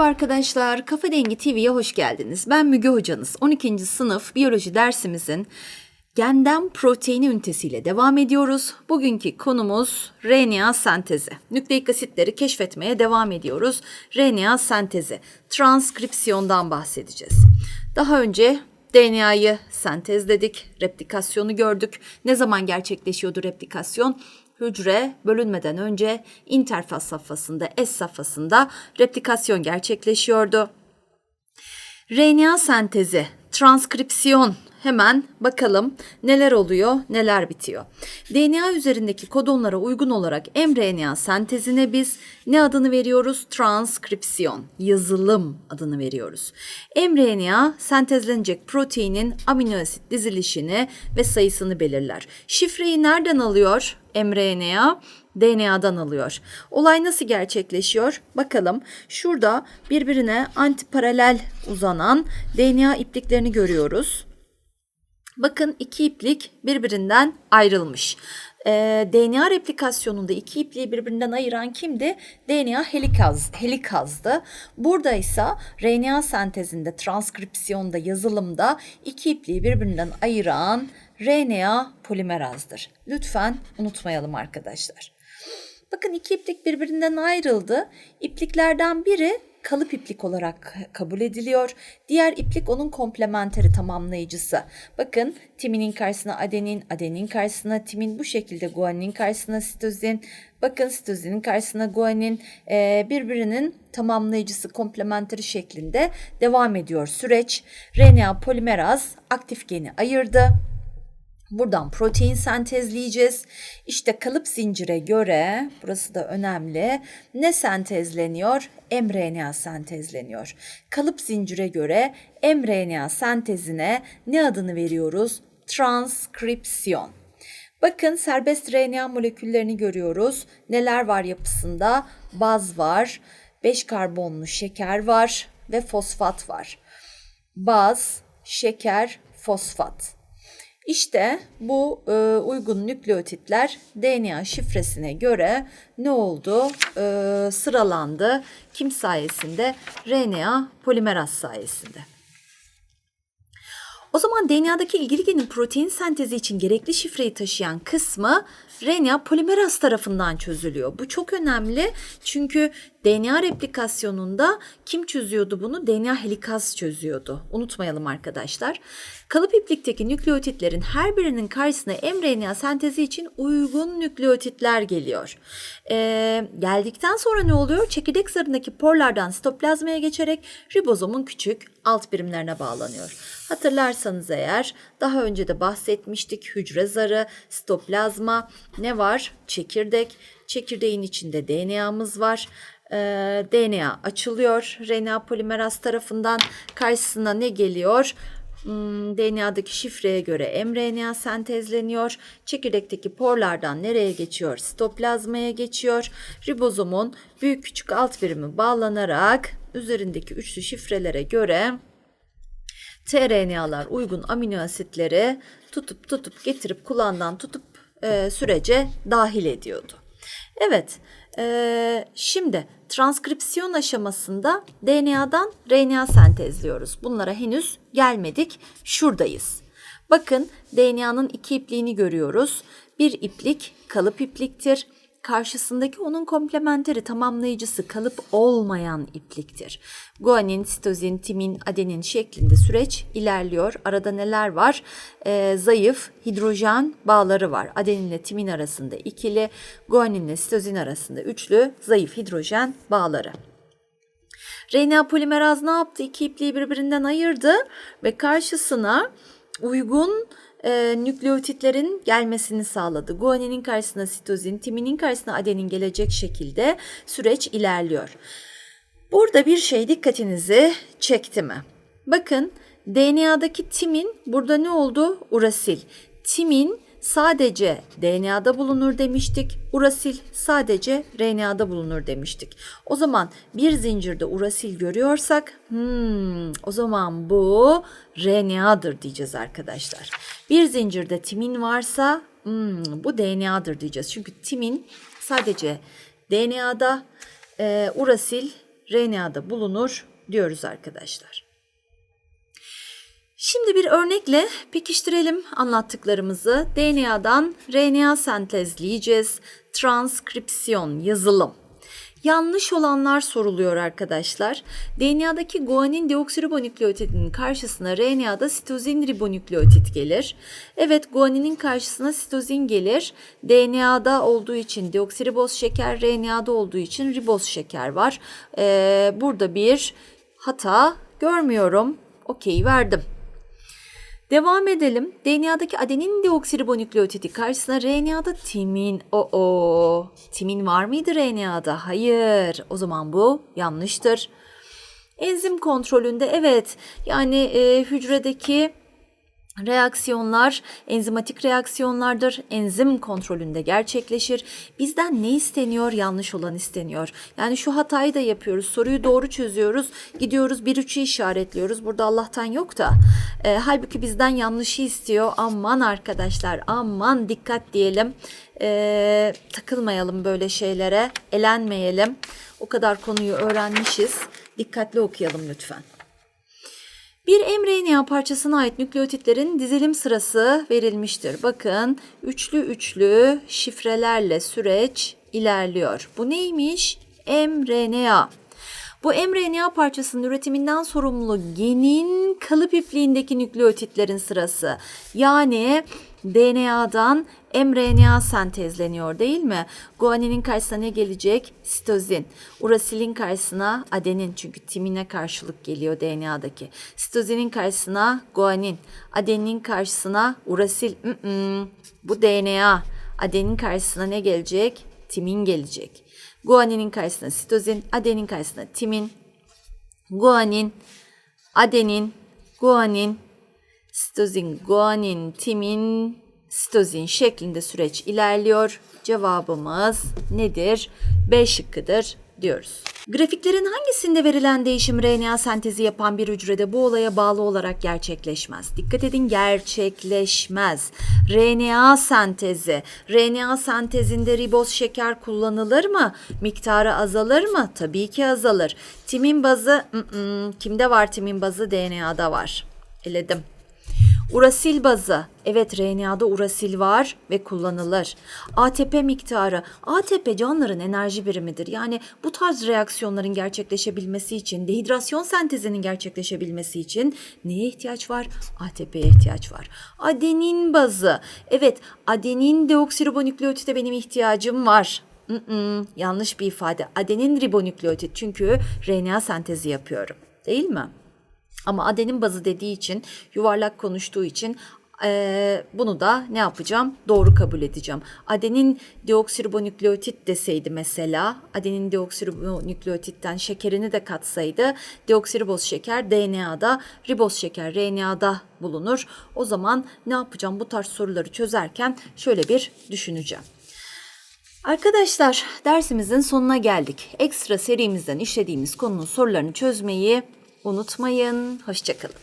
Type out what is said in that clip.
Merhaba arkadaşlar, Kafa Dengi TV'ye hoş geldiniz. Ben Müge Hocanız. 12. sınıf biyoloji dersimizin genden proteini ünitesiyle devam ediyoruz. Bugünkü konumuz RNA sentezi. Nükleik asitleri keşfetmeye devam ediyoruz. RNA sentezi, transkripsiyondan bahsedeceğiz. Daha önce DNA'yı sentezledik, replikasyonu gördük. Ne zaman gerçekleşiyordu replikasyon? Hücre bölünmeden önce interfaz safhasında, S safhasında replikasyon gerçekleşiyordu. RNA sentezi, transkripsiyon hemen bakalım neler oluyor, neler bitiyor. DNA üzerindeki kodonlara uygun olarak mRNA sentezine biz ne adını veriyoruz? Transkripsiyon, yazılım adını veriyoruz. mRNA sentezlenecek proteinin amino asit dizilişini ve sayısını belirler. Şifreyi nereden alıyor mRNA? DNA'dan alıyor. Olay nasıl gerçekleşiyor? Bakalım. Şurada birbirine antiparalel uzanan DNA ipliklerini görüyoruz. Bakın iki iplik birbirinden ayrılmış. Ee, DNA replikasyonunda iki ipliği birbirinden ayıran kimdi? DNA helikaz, helikazdı. Burada ise RNA sentezinde, transkripsiyonda, yazılımda iki ipliği birbirinden ayıran RNA polimerazdır. Lütfen unutmayalım arkadaşlar. Bakın iki iplik birbirinden ayrıldı. İpliklerden biri kalıp iplik olarak kabul ediliyor. Diğer iplik onun komplementeri tamamlayıcısı. Bakın timinin karşısına adenin, adenin karşısına timin bu şekilde guanin karşısına sitozin. Bakın sitozinin karşısına guanin e, birbirinin tamamlayıcısı komplementeri şeklinde devam ediyor süreç. RNA polimeraz aktif geni ayırdı. Buradan protein sentezleyeceğiz. İşte kalıp zincire göre, burası da önemli, ne sentezleniyor? mRNA sentezleniyor. Kalıp zincire göre mRNA sentezine ne adını veriyoruz? Transkripsiyon. Bakın serbest RNA moleküllerini görüyoruz. Neler var yapısında? Baz var, 5 karbonlu şeker var ve fosfat var. Baz, şeker, fosfat. İşte bu e, uygun nükleotitler DNA şifresine göre ne oldu? E, sıralandı. Kim sayesinde? RNA polimeraz sayesinde. O zaman DNA'daki ilgili genin protein sentezi için gerekli şifreyi taşıyan kısmı RNA polimeraz tarafından çözülüyor. Bu çok önemli çünkü DNA replikasyonunda kim çözüyordu bunu? DNA helikaz çözüyordu. Unutmayalım arkadaşlar. Kalıp iplikteki nükleotitlerin her birinin karşısına mRNA sentezi için uygun nükleotitler geliyor. Ee, geldikten sonra ne oluyor? Çekirdek zarındaki porlardan sitoplazmaya geçerek ribozomun küçük alt birimlerine bağlanıyor. Hatırlarsanız eğer daha önce de bahsetmiştik hücre zarı, sitoplazma ne var? Çekirdek. Çekirdeğin içinde DNA'mız var. Ee, DNA açılıyor RNA polimeraz tarafından. Karşısına ne geliyor? Hmm, DNA'daki şifreye göre mRNA sentezleniyor. Çekirdekteki porlardan nereye geçiyor? Sitoplazmaya geçiyor. Ribozomun büyük küçük alt birimi bağlanarak üzerindeki üçlü şifrelere göre tRNA'lar uygun amino asitleri tutup tutup getirip kulağından tutup e, sürece dahil ediyordu. Evet, e, şimdi transkripsiyon aşamasında DNA'dan RNA sentezliyoruz. Bunlara henüz gelmedik, şuradayız. Bakın DNA'nın iki ipliğini görüyoruz. Bir iplik kalıp ipliktir karşısındaki onun komplementeri tamamlayıcısı kalıp olmayan ipliktir. Guanin, sitozin, timin, adenin şeklinde süreç ilerliyor. Arada neler var? Ee, zayıf hidrojen bağları var. Adenin ile timin arasında ikili, guanin ile sitozin arasında üçlü zayıf hidrojen bağları. RNA polimeraz ne yaptı? İki ipliği birbirinden ayırdı ve karşısına uygun e, nükleotitlerin gelmesini sağladı. Guaninin karşısına sitozin, timinin karşısına adenin gelecek şekilde süreç ilerliyor. Burada bir şey dikkatinizi çekti mi? Bakın DNA'daki timin burada ne oldu? Urasil. Timin sadece DNA'da bulunur demiştik. Urasil sadece RNA'da bulunur demiştik. O zaman bir zincirde urasil görüyorsak hmm, o zaman bu RNA'dır diyeceğiz arkadaşlar. Bir zincirde timin varsa hmm, bu DNA'dır diyeceğiz. Çünkü timin sadece DNA'da, e, urasil RNA'da bulunur diyoruz arkadaşlar. Şimdi bir örnekle pekiştirelim anlattıklarımızı. DNA'dan RNA sentezleyeceğiz. Transkripsiyon, yazılım. Yanlış olanlar soruluyor arkadaşlar. DNA'daki guanin deoksiribonükleotidinin karşısına RNA'da sitozin ribonükleotit gelir. Evet guaninin karşısına sitozin gelir. DNA'da olduğu için deoksiriboz şeker, RNA'da olduğu için riboz şeker var. Ee, burada bir hata görmüyorum. Okey verdim. Devam edelim. DNA'daki adenin deoksiribonükleotidi karşısına RNA'da timin. O o. Timin var mıydı RNA'da? Hayır. O zaman bu yanlıştır. Enzim kontrolünde evet. Yani e, hücredeki reaksiyonlar enzimatik reaksiyonlardır. Enzim kontrolünde gerçekleşir. Bizden ne isteniyor? Yanlış olan isteniyor. Yani şu hatayı da yapıyoruz. Soruyu doğru çözüyoruz. Gidiyoruz bir üçü işaretliyoruz. Burada Allah'tan yok da. E, halbuki bizden yanlışı istiyor. Aman arkadaşlar aman dikkat diyelim. E, takılmayalım böyle şeylere. Elenmeyelim. O kadar konuyu öğrenmişiz. Dikkatli okuyalım lütfen. Bir mRNA parçasına ait nükleotitlerin dizilim sırası verilmiştir. Bakın üçlü üçlü şifrelerle süreç ilerliyor. Bu neymiş? mRNA. Bu mRNA parçasının üretiminden sorumlu genin kalıp ipliğindeki nükleotitlerin sırası. Yani DNA'dan mRNA sentezleniyor değil mi? Guaninin karşısına ne gelecek? Sitozin. Urasilin karşısına adenin çünkü timine karşılık geliyor DNA'daki. Sitozinin karşısına guanin. Adenin karşısına urasil. Mm-mm. Bu DNA. Adenin karşısına ne gelecek? Timin gelecek. Guaninin karşısına sitozin, adenin karşısına timin. Guanin, adenin, guanin, sitozin, guanin, timin, sitozin şeklinde süreç ilerliyor. Cevabımız nedir? B şıkkıdır diyoruz. Grafiklerin hangisinde verilen değişim RNA sentezi yapan bir hücrede bu olaya bağlı olarak gerçekleşmez? Dikkat edin gerçekleşmez. RNA sentezi. RNA sentezinde riboz şeker kullanılır mı? Miktarı azalır mı? Tabii ki azalır. Timin bazı ı-ı, kimde var timin bazı? DNA'da var. Eledim. Urasil bazı. Evet RNA'da urasil var ve kullanılır. ATP miktarı. ATP canlıların enerji birimidir. Yani bu tarz reaksiyonların gerçekleşebilmesi için, dehidrasyon sentezinin gerçekleşebilmesi için neye ihtiyaç var? ATP'ye ihtiyaç var. Adenin bazı. Evet adenin deoksiribonükleotide benim ihtiyacım var. Mm-mm, yanlış bir ifade. Adenin ribonükleotit çünkü RNA sentezi yapıyorum. Değil mi? Ama adenin bazı dediği için, yuvarlak konuştuğu için eee, bunu da ne yapacağım? Doğru kabul edeceğim. Adenin deoksiribonükleotit deseydi mesela, adenin deoksiribonükleotitten şekerini de katsaydı, deoksiriboz şeker DNA'da, riboz şeker RNA'da bulunur. O zaman ne yapacağım? Bu tarz soruları çözerken şöyle bir düşüneceğim. Arkadaşlar dersimizin sonuna geldik. Ekstra serimizden işlediğimiz konunun sorularını çözmeyi unutmayın. Hoşçakalın.